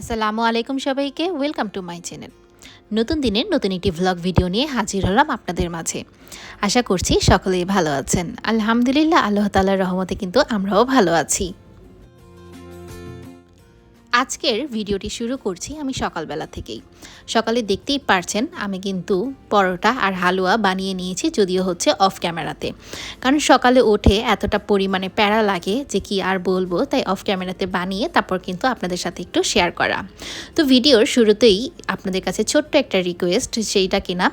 আসসালামু আলাইকুম সবাইকে ওয়েলকাম টু মাই চ্যানেল নতুন দিনের নতুন একটি ভ্লগ ভিডিও নিয়ে হাজির হলাম আপনাদের মাঝে। আশা করছি সকলেই ভালো আছেন। আলহামদুলিল্লাহ, আল্লাহ তালার রহমতে কিন্তু আমরাও ভালো আছি। আজকের ভিডিওটি শুরু করছি আমি সকালবেলা থেকেই। সকালে দেখতেই পারছেন, আমি কিন্তু পরোটা আর হালুয়া বানিয়ে নিয়েছি, যদিও হচ্ছে অফ ক্যামেরাতে কারণ সকালে ওঠে এতটা পরিমাণে প্যারা লাগে যে কি আর বলব, তাই অফ ক্যামেরাতে বানিয়ে তারপর কিন্তু আপনাদের সাথে একটু শেয়ার করা। তো ভিডিওর শুরুতেই আপনাদের কাছে ছোট্ট একটা রিকোয়েস্ট সেইটা কিনা?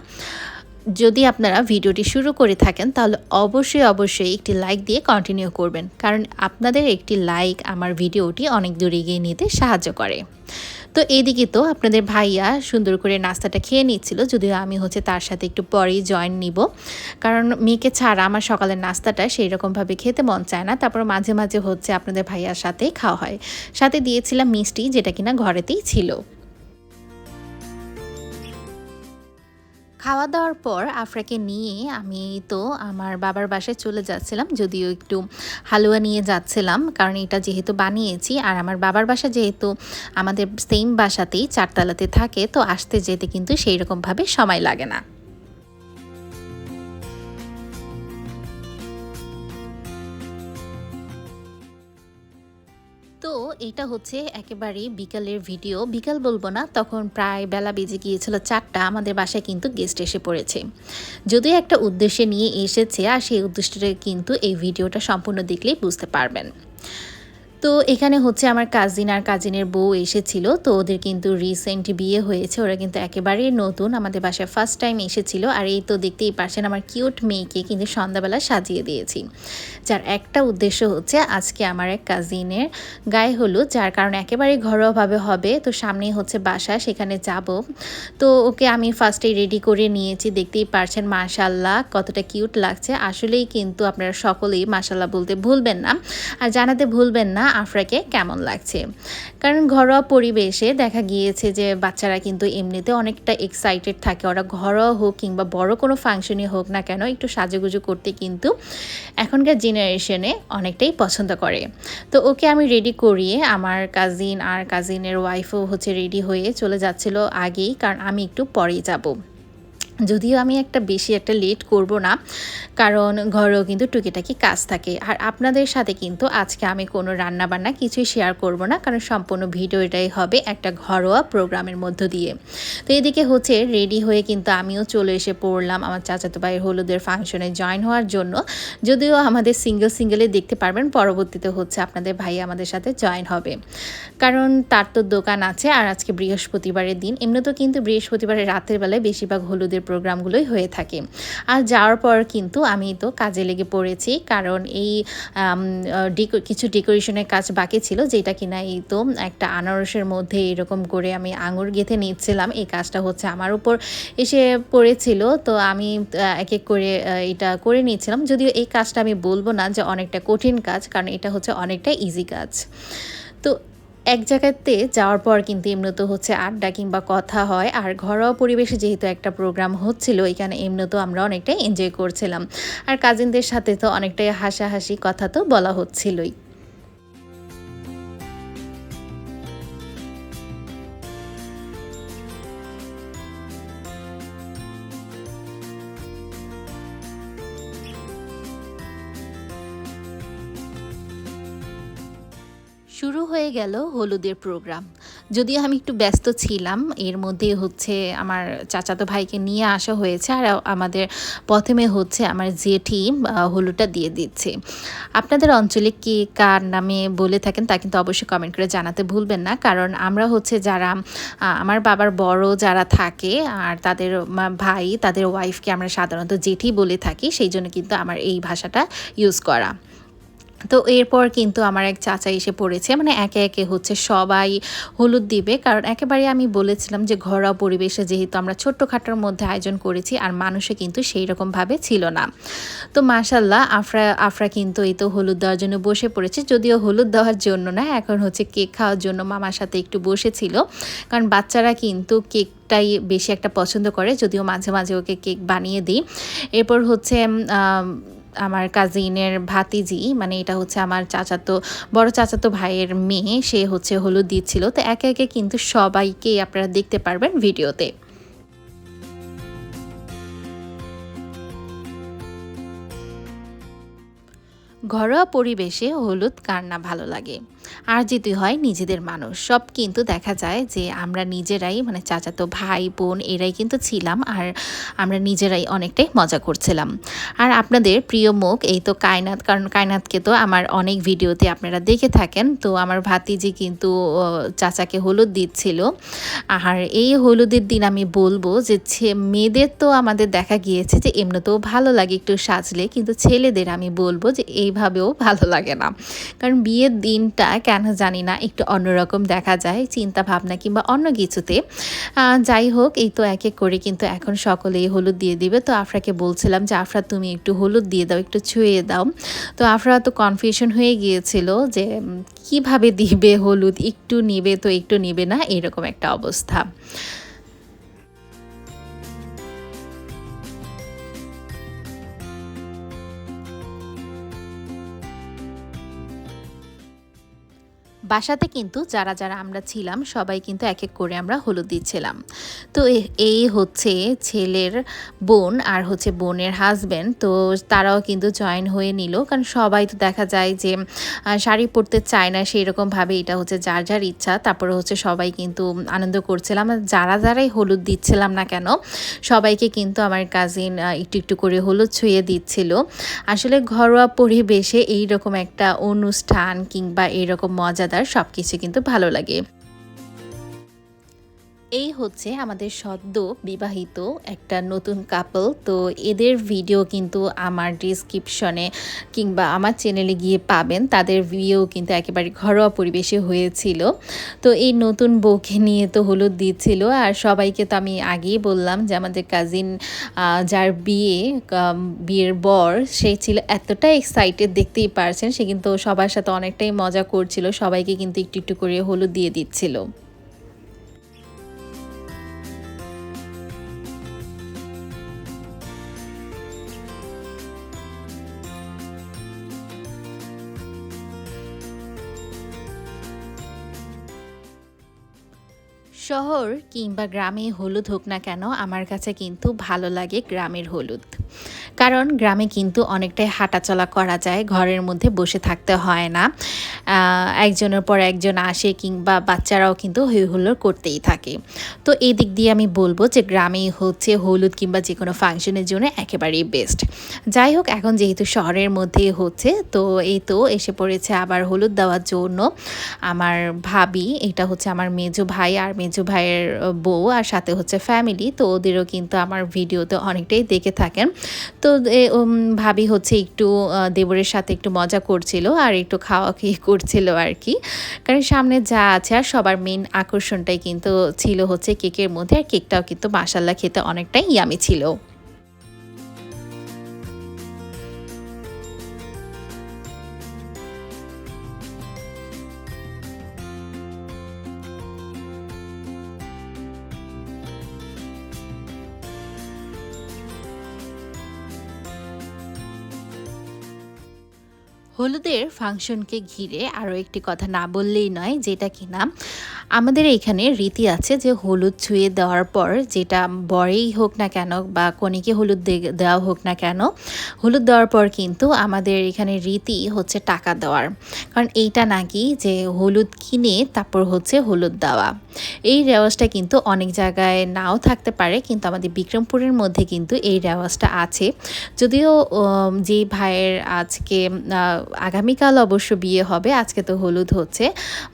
যদি আপনারা ভিডিওটি শুরু করে থাকেন, তাহলে অবশ্যই অবশ্যই একটি লাইক দিয়ে কন্টিনিউ করবেন। কারণ আপনাদের একটি লাইক আমার ভিডিওটি অনেক দূর এগিয়ে নিতে সাহায্য করে। তো এইদিকে তো আপনাদের ভাইয়া সুন্দর করে নাস্তাটা খেয়ে নিচ্ছিল, যদিও আমি হচ্ছে তার সাথে একটু পরেই জয়েন নিব। কারণ মেয়েকে ছাড়া আমার সকালের নাস্তাটা সেই রকমভাবে খেতে মন চায় না, তারপর মাঝে মাঝে হচ্ছে আপনাদের ভাইয়ার সাথে খাওয়া হয়। সাথে দিয়েছিলাম মিষ্টি, যেটা কিনা ঘরেতেই ছিল। খাওয়া দাওয়ার পর আফরাকে নিয়ে আমি তো আমার বাবার বাসায় চলে যাচ্ছিলাম, যদিও একটু হালুয়া নিয়ে যাচ্ছিলাম, কারণ এটা যেহেতু বানিয়েছি, আর আমার বাবার বাসা যেহেতু আমাদের সেম বাসাতেই চারতলাতে থাকে, তো আসতে যেতে কিন্তু সেই রকমভাবে সময় লাগে না। এটা হচ্ছে একেবারে বিকালের ভিডিও। বিকাল বলব না, তখন প্রায় বেলা বেজে গিয়েছিল চারটা। আমাদের বাসায় কিন্তু গেস্ট এসে পড়েছে। যদিও একটা উদ্দেশ্যে নিয়ে এসেছে, আর সেই উদ্দেশ্যটা কিন্তু এই ভিডিওটা সম্পূর্ণ দেখলেই বুঝতে পারবেন। তো এখানে হচ্ছে আমার কাজিন আর কাজিনের বউ এসেছিল, তো ওদের কিন্তু রিসেন্ট বিয়ে হয়েছে। ওরা কিন্তু একেবারেই নতুন, আমাদের বাসায় ফার্স্ট টাইম এসেছিল। আর এই তো দেখতেই পারছেন আমার কিউট মেয়েকে কিন্তু সন্ধ্যাবেলা সাজিয়ে দিয়েছি। যার একটা উদ্দেশ্য হচ্ছে আজকে আমার এক কাজিনের গায়ে হলুদ, যার কারণে একেবারে ঘরোয়াভাবে হবে। তো সামনেই হচ্ছে বাসা, সেখানে যাব। তো ওকে আমি ফার্স্টেই রেডি করে নিয়েছি। দেখতেই পারছেন মাশাল্লাহ কতটা কিউট লাগছে। আসলেই কিন্তু আপনারা সকলেই মাশাল্লাহ বলতে ভুলবেন না। আর জানাতে ভুলবেন না আফরাকে কেমন লাগছে? কারণ ঘরোয়া পরিবেশে দেখা গিয়েছে যে বাচ্চারা কিন্তু এমনিতে অনেকটা এক্সাইটেড থাকে। ওরা ঘরোয়া হোক কিংবা বড় কোনো ফাংশনই হোক না কেন একটু সাজুগুজু করতে কিন্তু এখনকার জেনারেশনে অনেকটাই পছন্দ করে। তো ওকে আমি রেডি করিয়ে আমার কাজিন আর কাজিনের ওয়াইফও হচ্ছে রেডি হয়ে চলে যাচ্ছিল আগেই। কারণ আমি একটু পরেই যাব। যদিও আমি একটা বেশি একটা লেট করব না, কারণ ঘরেও কিন্তু টুকিটাকি কাজ থাকে। আর আপনাদের সাথে কিন্তু আজকে আমি কোনো রান্না বান্না কিছুই শেয়ার করব না, কারণ সম্পূর্ণ ভিডিওটাই হবে একটা ঘরোয়া প্রোগ্রামের মধ্য দিয়ে। তো এদিকে হচ্ছে রেডি হয়ে কিন্তু আমিও চলে এসে পড়লাম আমার চাচাতো ভাইয়ের হলুদের ফাংশনে জয়েন হওয়ার জন্য। যদিও আমাদের সিঙ্গেল সিঙ্গেলে দেখতে পারবেন, পরবর্তীতে হচ্ছে আপনাদের ভাই আমাদের সাথে জয়েন হবে। কারণ তার তো দোকান আছে, আর আজকে বৃহস্পতিবারের দিন। এমনিতেও কিন্তু বৃহস্পতিবারের রাতের বেলায় বেশিরভাগ হলুদের প্রোগ্রামগুলোই হয়ে থাকে। আর যাওয়ার পর কিন্তু আমি তো কাজে লেগে পড়েছি, কারণ এই কিছু ডেকোরেশনের কাজ বাকি ছিল, যেটা কিনা এই তো একটা আনারসের মধ্যে এরকম করে আমি আঙুর গেঁথে নিচ্ছিলাম, এই কাজটা হচ্ছে আমার উপর এসে পড়েছিল। তো আমি এক এক করে এটা করে নিয়েছিলাম যদিও এই কাজটা আমি বলব না যে অনেকটা কঠিন কাজ, কারণ এটা হচ্ছে অনেকটা ইজি কাজ। তো এক জায়গাতে যাওয়ার পর কিন্তু এমনিতে হচ্ছে আড্ডা কিংবা কথা হয়। আর ঘরোয়া পরিবেশে যেহেতু একটা প্রোগ্রাম হচ্ছিল, এখানে এমনিতে আমরা অনেকটাই এনজয় করছিলাম। আর কাজিনদের সাথে তো অনেকটাই হাসাহাসি কথা তো বলা হচ্ছিলই। গেল হলুদের প্রোগ্রাম যদিও আমি একটু ব্যস্ত ছিলাম, এর মধ্যে হচ্ছে আমার চাচাতো ভাইকে নিয়ে আসা হয়েছে আর আমাদের প্রথমে হচ্ছে আমার জেঠি হলুদটা দিয়ে দিচ্ছে। আপনাদের অঞ্চলে কে কার নামে বলে থাকেন তা কিন্তু অবশ্যই কমেন্ট করে জানাতে ভুলবেন না, কারণ আমরা হচ্ছে যারা আমার বাবার বড় যারা থাকে আর তাদের ভাই, তাদের ওয়াইফকে আমরা সাধারণত জেঠি বলে থাকি, সেই জন্য কিন্তু আমার এই ভাষাটা ইউজ করা। তো এরপর কিন্তু আমার এক চাচা এসে পড়েছে। মানে একে একে হচ্ছে সবাই হলুদ দিবে। কারণ একেবারে আমি বলেছিলাম যে ঘরোয়া পরিবেশে যেহেতু আমরা ছোট্টখাটোর মধ্যে আয়োজন করেছি, আর মানুষে কিন্তু সেই রকমভাবে ছিল না। তো মাশাল্লাহ, আফরা আফরা কিন্তু এই তো হলুদ দেওয়ার জন্য বসে পড়েছে। যদিও হলুদ দেওয়ার জন্য না, এখন হচ্ছে কেক খাওয়ার জন্য মামার সাথে একটু বসেছিল। কারণ বাচ্চারা কিন্তু কেক কেকটাই বেশি একটা পছন্দ করে, যদিও মাঝে মাঝে ওকে কেক বানিয়ে দিই। এরপর হচ্ছে আমার কাজিনের ভাতিজি মানে এটা হচ্ছে আমার চাচাতো, বড় চাচাতো ভাইয়ের মেয়ে, সে হচ্ছে হলুদ দিচ্ছিল। তো একে একে কিন্তু সবাইকেই আপনারা দেখতে পারবেন ভিডিওতে। ঘরোয়া পরিবেশে হলুদ কার না ভালো লাগে। আর যেতে হয় নিজেদের মানুষ। সব কিন্তু দেখা যায় যে আমরা নিজেরাই মানে চাচাতো ভাই, বোন এরাই কিন্তু ছিলাম আর আমরা নিজেরাই অনেকটাই মজা করছিলাম। আর আপনাদের প্রিয় মুখ, এই তো কায়নাত কারণ কায়নাতকে তো আমার অনেক ভিডিওতে আপনারা দেখে থাকেন। তো আমার ভাতিজি কিন্তু চাচাকে হলুদ দিচ্ছিল। আর এই হলুদের দিন আমি বলব যে মেয়েদের তো আমাদের দেখা গিয়েছে যে এমনিতেও ভালো লাগে একটু সাজলে। কিন্তু ছেলেদের আমি বলব যে এইভাবেও ভালো লাগে না। কারণ বিয়ের দিনটা কেন জানি না, একটু অন্যরকম দেখা যায় চিন্তা ভাবনা কিংবা অন্য কিছুতে। যাই হোক, এই তো এক এক করে কিন্তু এখন সকলেই হলুদ দিয়ে দিবে। তো আফরাকে বলছিলাম যে, আফরা, তুমি একটু হলুদ দিয়ে দাও, একটু ছুঁয়ে দাও। তো আফরা তো কনফিউশন হয়ে গিয়েছিল যে কীভাবে দিবে হলুদ? একটু নিবে তো একটু নিবে না? এরকম একটা অবস্থা। বাসাতে কিন্তু যারা যারা আমরা ছিলাম, সবাই কিন্তু এক এক করে আমরা হলুদ দিচ্ছিলাম। তো এই হচ্ছে ছেলের বোন আর হচ্ছে বোনের হাজব্যান্ড তো তারাও কিন্তু জয়েন হয়ে নিল। কারণ সবাই তো দেখা যায় যে শাড়ি পরতে চায় না সেই রকমভাবে এটা হচ্ছে যার যার ইচ্ছা। তারপরে হচ্ছে সবাই কিন্তু আনন্দ করছিলাম। যারা যারাই হলুদ দিচ্ছিলাম না কেন, সবাইকে কিন্তু আমার কাজিন একটু একটু করে হলুদ ছুঁয়ে দিচ্ছিল। আসলে ঘরোয়া পরিবেশে এইরকম একটা অনুষ্ঠান কিংবা এইরকম মজাদার সব কিছু কিন্তু ভালো লাগে। এই হচ্ছে আমাদের সদ্য বিবাহিত একটা নতুন কাপল তো এদের ভিডিও কিন্তু আমার ডিসক্রিপশনে কিংবা আমার চ্যানেলে গিয়ে পাবেন। তাদের ভিডিও কিন্তু একেবারে ঘরোয়া পরিবেশে হয়েছিল। তো এই নতুন বউকে নিয়ে তো হলুদ দিচ্ছিল। আর সবাইকে তো আমি আগেই বললাম যে আমাদের কাজিন যার বিয়ে বিয়ের বর, সে ছিল এতটা এক্সাইটেড দেখতেই পারছেন। সে কিন্তু সবার সাথে অনেকটাই মজা করছিল। সবাইকে কিন্তু একটু একটু করে হলুদ দিয়ে দিচ্ছিল। শহর কিংবা গ্রামে হলুদ হোক না কেন, আমার কাছে কিন্তু ভালো লাগে গ্রামের হলুদ। কারণ গ্রামে কিন্তু অনেকটাই হাঁটাচলা করা যায়, ঘরের মধ্যে বসে থাকতে হয় না। একজনের পর একজন আসে কিংবা বাচ্চারাও কিন্তু হই হুল্লোড় করতেই থাকে। তো এই দিক দিয়ে আমি বলব যে গ্রামেই হচ্ছে হলুদ কিংবা যে কোনো ফাংশনের জন্য একেবারেই বেস্ট। যাই হোক, এখন যেহেতু শহরের মধ্যে হচ্ছে, তো এই তো এসে পড়েছে আবার হলুদ দেওয়ার জন্য। আমার ভাবি, এটা হচ্ছে আমার মেজো ভাই আর মেজো ভাইয়ের বউ আর সাথে হচ্ছে ফ্যামিলি তো ওদেরও কিন্তু আমার ভিডিওতে অনেকটাই দেখে থাকেন। তো ভাবি হচ্ছে একটু দেবরের সাথে একটু মজা করছিল আর একটু খাওয়া খেয়ে করছিল আর কি। কারণ সামনে যা আছে আর সবার মেন আকর্ষণটাই কিন্তু ছিল হচ্ছে কেকের মধ্যে, আর কেকটাও কিন্তু মাসাল্লা খেতে অনেকটাই ইয়ামি ছিল। হলুদের ফাংশনকে ঘিরে আরও একটি কথা না বললেই নয় যেটা কিনা আমাদের এখানে রীতি আছে যে হলুদ ছুঁয়ে দেওয়ার পর যেটা বরেই হোক না কেন বা কনেকে হলুদ দেওয়া হোক না কেন, হলুদ দেওয়ার পর কিন্তু আমাদের এখানে রীতি হচ্ছে টাকা দেওয়ার। কারণ এইটা নাকি যে হলুদ কিনে তারপর হচ্ছে হলুদ দেওয়া। এই রেওয়াজটা কিন্তু অনেক জায়গায় নাও থাকতে পারে, কিন্তু আমাদের বিক্রমপুরের মধ্যে কিন্তু এই রেওয়াজটা আছে। যদিও যে ভাইয়ের আজকে আগামীকাল অবশ্য বিয়ে হবে, আজকে তো হলুদ হচ্ছে।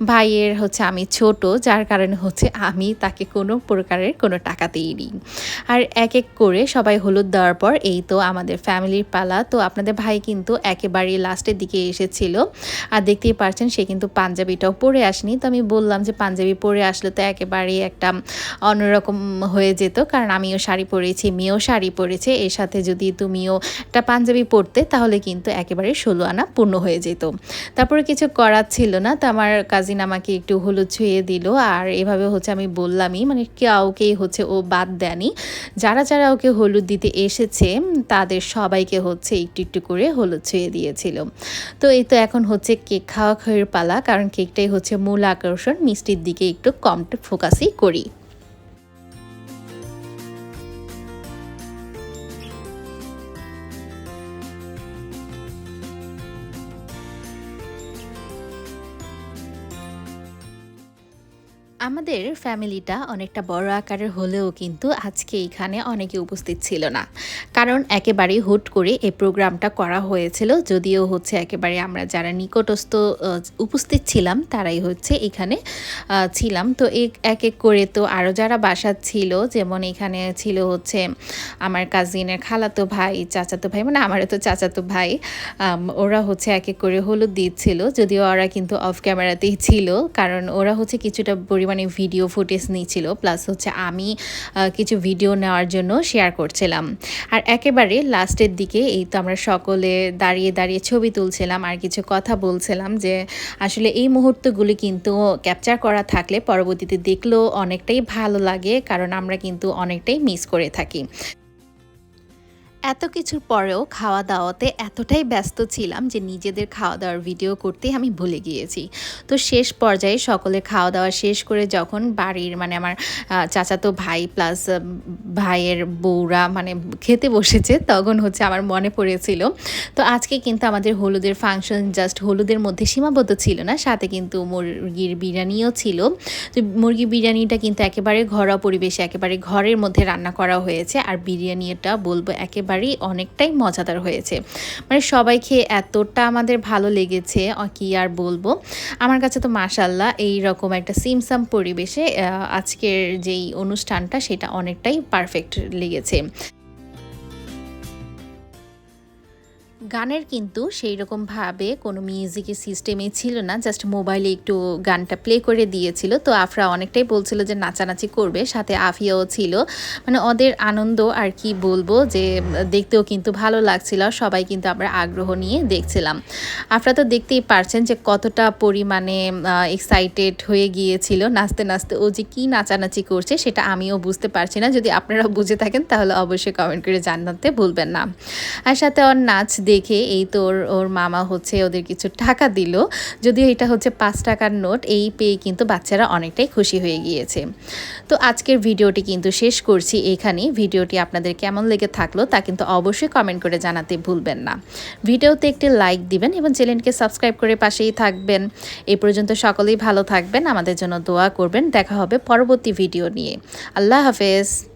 ভাইয়ের হচ্ছে আমি ছোট যার কারণে হচ্ছে আমি তাকে কোনো প্রকারের কোনো টাকা দিইনি। আর এক এক করে সবাই হলুদ দেওয়ার পর, এই তো আমাদের ফ্যামিলির পালা। তো আপনাদের ভাই কিন্তু একেবারে লাস্টের দিকে এসেছিল। আর দেখতেই পারছেন, সে কিন্তু পাঞ্জাবিটাও পরে আসেনি। তো আমি বললাম যে, পাঞ্জাবি পরে আসলে তো একেবারেই একটা অন্যরকম হয়ে যেত। কারণ আমিও শাড়ি পরেছি, মেয়েও শাড়ি পরেছে। এর সাথে যদি তুমিও একটা পাঞ্জাবি পরতে, তাহলে কিন্তু একেবারে ষোলো আনা পূর্ণ হয়ে যেত। তারপরে কিছু করার ছিল না। তো আমার কাজিন আমাকে একটু হলুদ ছুঁয়ে দিল। আর এভাবে হচ্ছে আমি বললামই মানে কাউকেই হচ্ছে ও বাদ দেয়নি। যারা যারা ওকে হলুদ দিতে এসেছে, তাদের সবাইকে হচ্ছে একটু একটু করে হলুদ ছুঁয়ে দিয়েছিল। তো এই তো এখন হচ্ছে কেক খাওয়া খাওয়ার পালা, কারণ কেকটাই হচ্ছে মূল আকর্ষণ। মিষ্টির দিকে একটু কম ফোকাসই করি। আমাদের ফ্যামিলিটা অনেকটা বড় আকারের হলেও কিন্তু আজকে এখানে অনেকে উপস্থিত ছিল না। কারণ একেবারেই হুট করে এই প্রোগ্রামটা করা হয়েছিল, যদিও হচ্ছে একেবারে আমরা যারা নিকটস্থ উপস্থিত ছিলাম তারাই হচ্ছে এখানে ছিলাম। তো এক এক করে তো আরও যারা বাসা ছিল, যেমন এখানে ছিল হচ্ছে আমার কাজিনের খালাতো ভাই, চাচাতো ভাই মানে আমারও তো চাচাতো ভাই ওরা হচ্ছে এক এক করে হলুদ দিচ্ছিল, যদিও ওরা কিন্তু অফ ক্যামেরাতেই ছিল, কারণ ওরা হচ্ছে কিছুটা পরিমাণে ভিডিও ফুটেজ নিয়েছিল প্লাস হচ্ছে আমি কিছু ভিডিও নেওয়ার জন্য শেয়ার করছিলাম। আর একেবারে লাস্টের দিকে এই তো আমরা সকলে দাঁড়িয়ে দাঁড়িয়ে ছবি তুলছিলাম আর কিছু কথা বলছিলাম যে, আসলে এই মুহূর্তগুলি কিন্তু ক্যাপচার করা থাকলে পরবর্তীতে দেখলেও অনেকটাই ভালো লাগে, কারণ আমরা কিন্তু অনেকটাই মিস করে থাকি। এত কিছুর পরেও খাওয়া দাওয়াতে এতটাই ব্যস্ত ছিলাম যে নিজেদের খাওয়া দাওয়ার ভিডিও করতে আমি ভুলে গিয়েছি। তো শেষ পর্যায়ে সকলে খাওয়া দাওয়া শেষ করে যখন বাড়ির মানে আমার চাচাতো ভাই প্লাস ভাইয়ের বউরা মানে খেতে বসেছে, তখন হচ্ছে আমার মনে পড়েছিল। তো আজকে কিন্তু আমাদের হলুদের ফাংশন জাস্ট হলুদের মধ্যে সীমাবদ্ধ ছিল না, সাথে কিন্তু মুরগির বিরিয়ানিও ছিল। তো মুরগি বিরিয়ানিটা কিন্তু একেবারে ঘরোয়া পরিবেশে একেবারে ঘরের মধ্যে রান্না করা হয়েছে, আর বিরিয়ানিটা বলব একেবারে একেবারেই অনেকটাই মজাদার হয়েছে। মানে সবাই খেয়ে এতটা আমাদের ভালো লেগেছে কি আর বলব? আমার কাছে তো মাসাল্লাহ এই রকম একটা সিমসাম পরিবেশে আজকের যেই অনুষ্ঠানটা, সেটা অনেকটাই পারফেক্ট লেগেছে। গানের কিন্তু সেই রকমভাবে কোনো মিউজিকের সিস্টেমে ছিল না জাস্ট মোবাইলে একটু গানটা প্লে করে দিয়েছিল। তো আফরা অনেকটাই বলছিল যে নাচানাচি করবে, সাথে আফিয়াও ছিল। মানে ওদের আনন্দ আর কি বলব যে, দেখতেও কিন্তু ভালো লাগছিল সবাই কিন্তু আমরা আগ্রহ নিয়ে দেখছিলাম। আফরা তো দেখতেই পারছেন যে কতটা পরিমাণে এক্সাইটেড হয়ে গিয়েছিল, নাচতে নাচতে ও যে কী নাচানাচি করছে সেটা আমিও বুঝতে পারছি না। যদি আপনারা বুঝে থাকেন তাহলে অবশ্যই কমেন্ট করে জানাতে ভুলবেন না। আর সাথে ওর নাচ দেখে এই তো ওর মামা হচ্ছে ওদের কিছু টাকা দিল। যদিও এটা হচ্ছে পাঁচ টাকার নোট, এই পেয়ে কিন্তু বাচ্চারা অনেকটাই খুশি হয়ে গিয়েছে। তো আজকের ভিডিওটি কিন্তু শেষ করছি এখানে ভিডিওটি আপনাদের কেমন লেগে থাকল তা কিন্তু অবশ্যই কমেন্ট করে জানাতে ভুলবেন না। ভিডিওতে একটি লাইক দিবেন এবং চ্যানেলকে সাবস্ক্রাইব করে পাশেই থাকবেন। এই পর্যন্ত সকলেই ভালো থাকবেন, আমাদের জন্য দোয়া করবেন। দেখা হবে পরবর্তী ভিডিও নিয়ে। আল্লাহ হাফেজ।